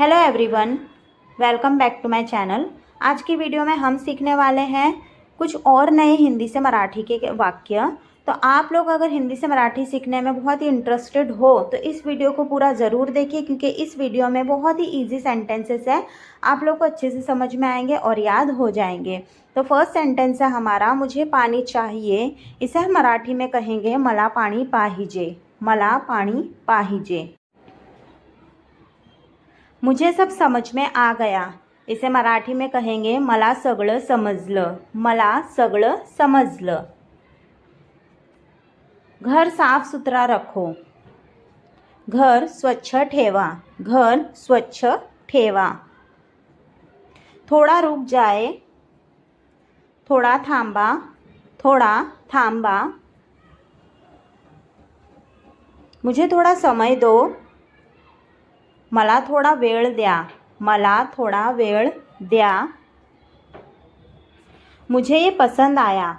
Hello everyone welcome back to my channel आज की video में हम सीखने वाले हैं कुछ और नए हिंदी से मराठी के वाक्य। तो आप लोग अगर हिंदी से मराठी सीखने में बहुत ही इंटरेस्टेड हो तो इस वीडियो को पूरा ज़रूर देखिए, क्योंकि इस वीडियो में बहुत ही इजी सेंटेंसेस है। आप लोग को अच्छे से समझ में आएँगे और याद हो जाएँगे। तो फ़र्स्ट सेंटेंस है हमारा, मुझे पानी चाहिए, इसे हम मराठी में कहेंगे मला पाणी पाहिजे मला पाणी पाहिजे। मुझे सब समझ में आ गया। इसे मराठी में कहेंगे मला सगळं समजलं मला सगळं समजलं। घर साफ सुथरा रखो। घर स्वच्छ ठेवा। घर स्वच्छ ठेवा। थोड़ा रुक जाए थोड़ा थांबा थोड़ा थांबा। मुझे थोड़ा समय दो। मला थोडा वेळ द्या. मला थोडा वेळ द्या. मुझे ये पसंद आया.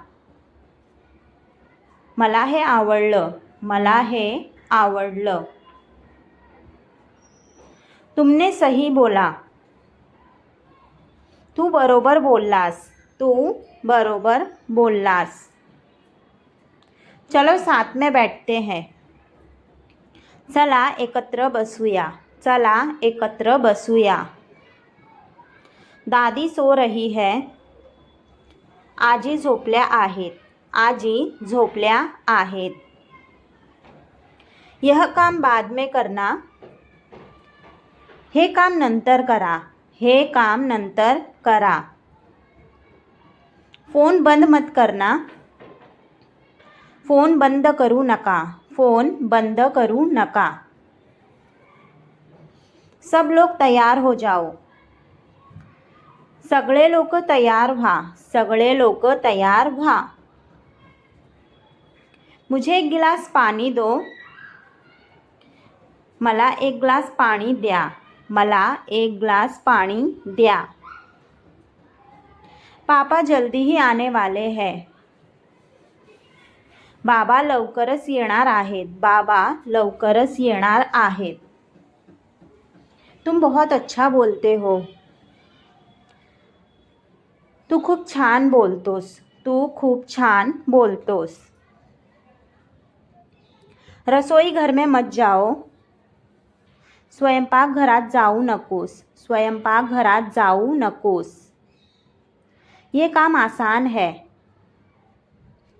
मला हे आवडलं. मला हे आवडलं. तुमने सही बोला. तू बरोबर बोललास. तू बरोबर बोललास. चलो साथ में बैठते हैं. चला एकत्र बसूया. चला एकत्र बसूया. दादी सो रही है. आजी झोपल्या आहेत. आजी झोपल्या आहेत. यह काम बाद में करना. हे काम नंतर करा. हे काम नंतर करा. फोन बंद मत करना. फोन बंद करू नका. फोन बंद करू नका. सब लोग तयार हो जाओ। सगळे लोक तयार व्हा। सगळे लोक तयार व्हा। मुझे एक गिलास पाणी दो। मला एक ग्लास पाणी द्या। मला एक ग्लास पाणी द्या। पापा जल्दी ही आने वाले हैं। बाबा लवकरच येणार आहेत। बाबा लवकरच येणार आहेत। तुम बहुत अच्छा बोलते हो। तू खूप छान बोलतोस। तू खूप छान बोलतोस। रसोई घर में मत जाओ। स्वयंपाक घरात जाऊ नकोस। स्वयंपाक घरात जाऊ नकोस। ये काम आसान है।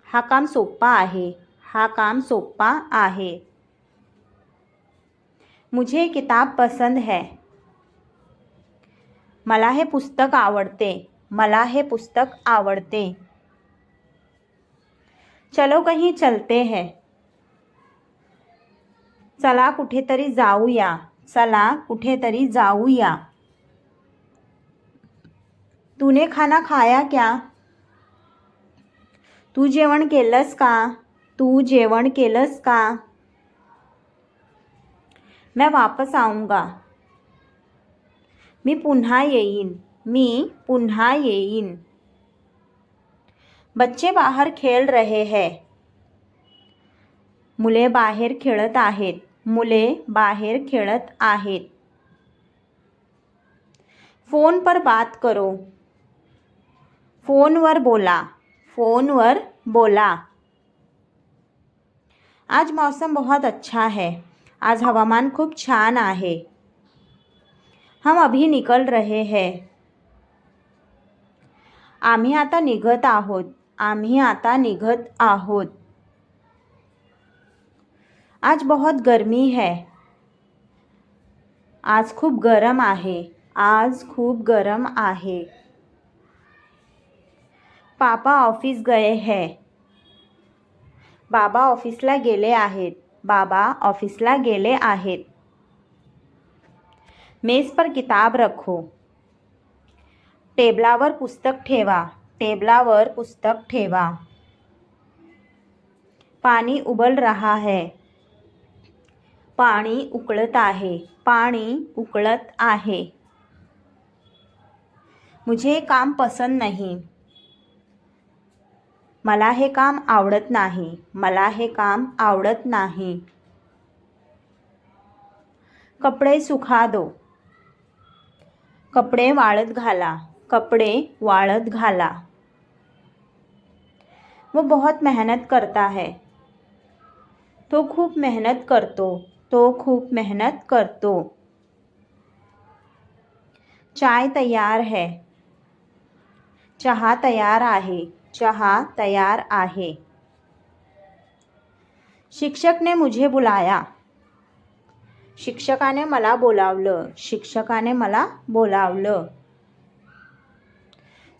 हा काम सोप्पा आहे। हा काम सोप्पा आहे। मुझे किताब पसंद है। मला हे पुस्तक आवडते मला हे पुस्तक आवडते। चलो कहीं चलते हैं। चला कुठेतरी जाऊया चला कुठेतरी जाऊया। तूने खाना खाया क्या? तू जेवण केलंस का? तू जेवण केलंस का? मैं वापस आऊँगा। मी पुन्हा येईन। मी पुन्हा येईन। बच्चे बाहर खेळ रहे हैं। मुले बाहेर खेळत आहेत। मुले बाहेर खेळत आहेत। फ़ोन पर बात करो। फ़ोन फोनवर बोला। फोनवर बोला। आज मौसम बहुत अच्छा है। आज हवामान खूप छान आहे. हम अभी निकल रहे हैं. आम्ही आता निघत आहोत. आम्ही आता निघत आहोत. आज बहुत गर्मी है. आज खूप गरम आहे. आज खूप गरम आहे. पापा ऑफिस गए है. बाबा ऑफिसला गेले आहेत. बाबा ऑफिसला गेले आहेत. मेज पर किताब रखो. टेबलावर पुस्तक ठेवा. टेबलावर पुस्तक ठेवा. पाणी उबल रहा है. पाणी उकळत आहे. पाणी उकळत आहे. मुझे काम पसंद नहीं. मला हे काम आवडत नाही. मला हे काम आवडत नाही. कपडे सुखा दो कपडे वाळत घाला. कपडे वाळत घाला. वो बहुत मेहनत करता है. तो खूप मेहनत करतो. तो खूप मेहनत करतो. चाय तयार है. चहा तयार आहे. चहा तयार आहे. शिक्षक ने मुझे बुलाया. शिक्षकाने मला बोलावलं. शिक्षकाने मला बोलावलं.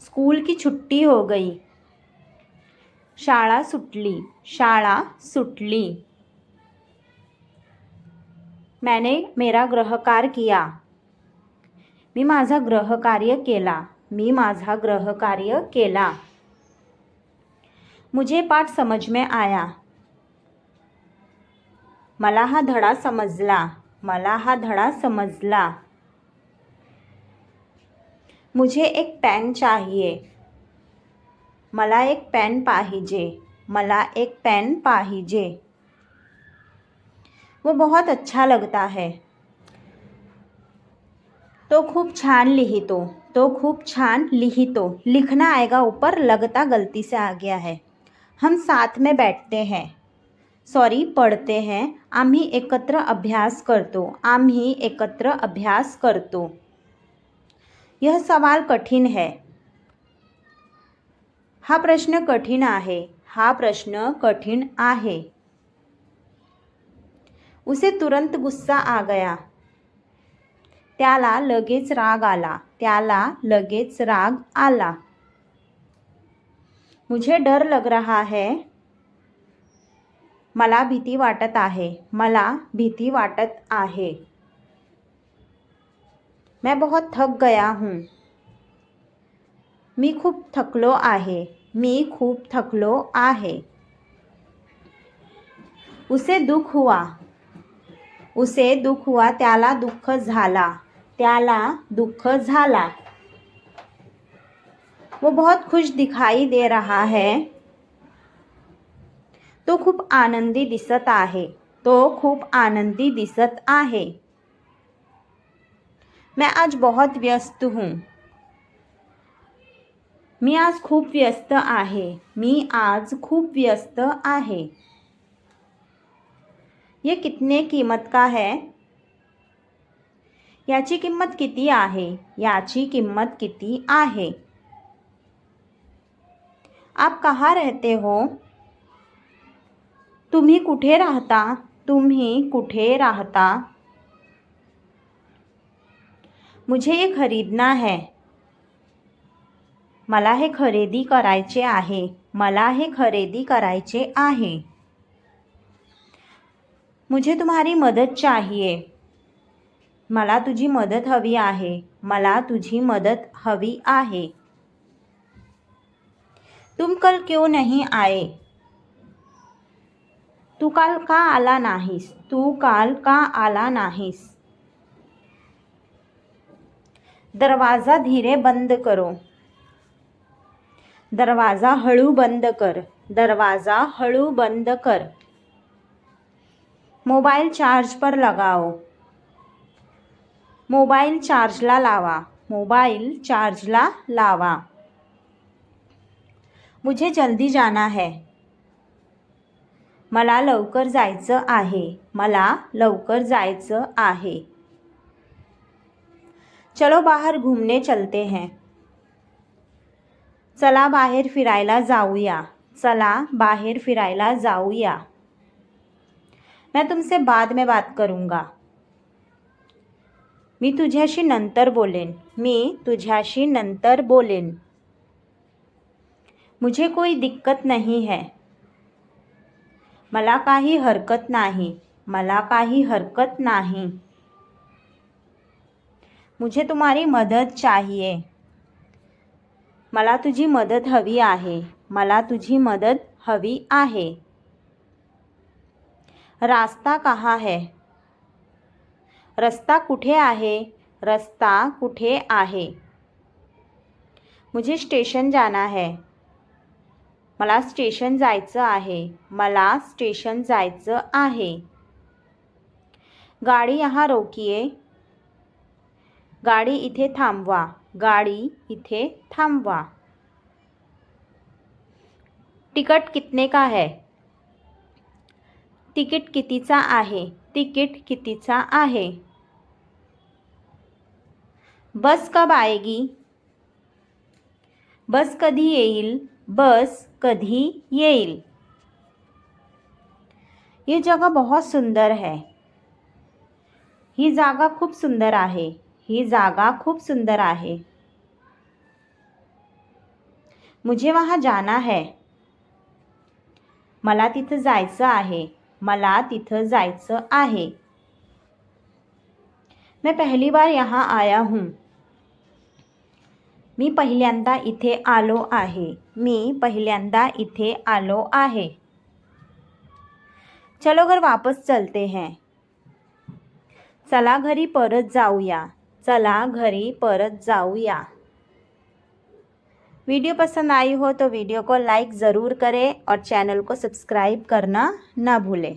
स्कूल की छुट्टी हो गई. शाळा सुटली. शाळा सुटली. मैंने मेरा ग्रहकार किया. मी माझा ग्रहकार्य केला. मी माझा ग्रहकार्य केला. मुझे पाठ समझ में आया। मला हा धडा समजला मला हा धडा समजला मुझे एक पेन चाहिए। मला एक पेन पाहिजे, मला एक पेन पाहिजे। वो बहुत अच्छा लगता है। तो खूब छान लिहितो तो खूब छान लिहितो लिखना आएगा ऊपर, लगता गलती से आ गया है। हम साथ में बैठते हैं। सॉरी पढ़ते हैं। आम्ही एकत्र अभ्यास करतो। आम्ही एकत्र अभ्यास करतो। यह सवाल कठीण है। हा प्रश्न कठीण आहे। हा प्रश्न कठीण आहे। उसे तुरंत गुस्सा आ गया। त्याला लगेच राग आला। त्याला लगेच राग आला। मुझे डर लग रहा है। मला भीती वाटत आहे. मला भीती वाटत आहे. मैं बहुत थक गया हूँ। मी खूप थकलो आहे. मी खूप थकलो आहे. उसे दुख हुआ. उसे दुख हुआ. त्याला दुःख झाला. त्याला दुःख झाला. वो बहुत खुश दिखाई दे रहा है। तो खूप आनंदी दिसत आहे। तो खूप आनंदी दिसत आहे। मैं आज बहुत व्यस्त हूँ। मी आज खूप व्यस्त आहे। मी आज खूप व्यस्त आहे। ये कितने कीमत का है? याची किंमत किती आहे? याची किंमत किती आहे? आप कहाँ रहते हो? तुम्ही कुठे राहता? तुम्ही कुठे राहता? मुझे ये खरीदना है। मला हे खरेदी करायचे आहे. मला हे खरेदी करायचे आहे. मुझे तुम्हारी मदत चाहिए। मला तुझी मदत हवी आहे. मला तुझी मदत हवी आहे. तुम कल क्यों नहीं आए? तू काल का आला नाहीस तू काल का आला नाहीस। दरवाज़ा धीरे बंद करो। दरवाज़ा हळू बंद कर। दरवाज़ा हळू बंद कर। मोबाईल चार्ज पर लगाओ। मोबाईल चार्जला लावा। मोबाईल चार्जला लावा। मुझे जल्दी जाना है। मला लवकर जायचं आहे. मला लवकर जायचं आहे. चलो बाहर घूमने चलते हैं। चला बाहेर फिरायला जाऊया. चला बाहेर फिरायला जाऊया. मैं तुमसे बाद में बात करूंगा। मी तुझ्याशी नंतर बोलेन. मी तुझ्याशी नंतर बोलेन. मुझे कोई दिक्कत नहीं है। मला काही हरकत नाही। मला काही हरकत नाही। मुझे तुम्हारी मदद चाहिए। मला तुझी मदत हवी आहे। मला तुझी मदत हवी आहे। रास्ता कहाँ है? रस्ता कुठे आहे? रस्ता कुठे आहे? मुझे स्टेशन जाना है। मला स्टेशन जायचं आहे. मला स्टेशन जायचं आहे. गाडी यहाँ रोकिए गाडी इथे थांबवा. गाडी इथे थांबवा. तिकट कितने का है? तिकीट कितीचा आहे? तिकीट कितीचा आहे? बस कब आएगी? बस कधी येईल? बस कधी येईल. ये जगह बहुत सुंदर है. ही जागा खूप सुंदर आहे. ही जागा खूप सुंदर आहे. मुझे वहाँ जाना है. मला तिथं जायचं आहे. मला तिथं जायचं आहे. मैं पहली बार यहाँ आया हूँ. मी पहिल्यांदा इथे आलो आहे. मी पहिल्यांदा इथे आलो आहे. चलो घर वापस चलते हैं. चला घरी परत जाऊया. चला घरी परत जाऊया. वीडियो पसंद आई हो तो वीडियो को लाइक ज़रूर करें और चैनल को सब्सक्राइब करना ना भूलें।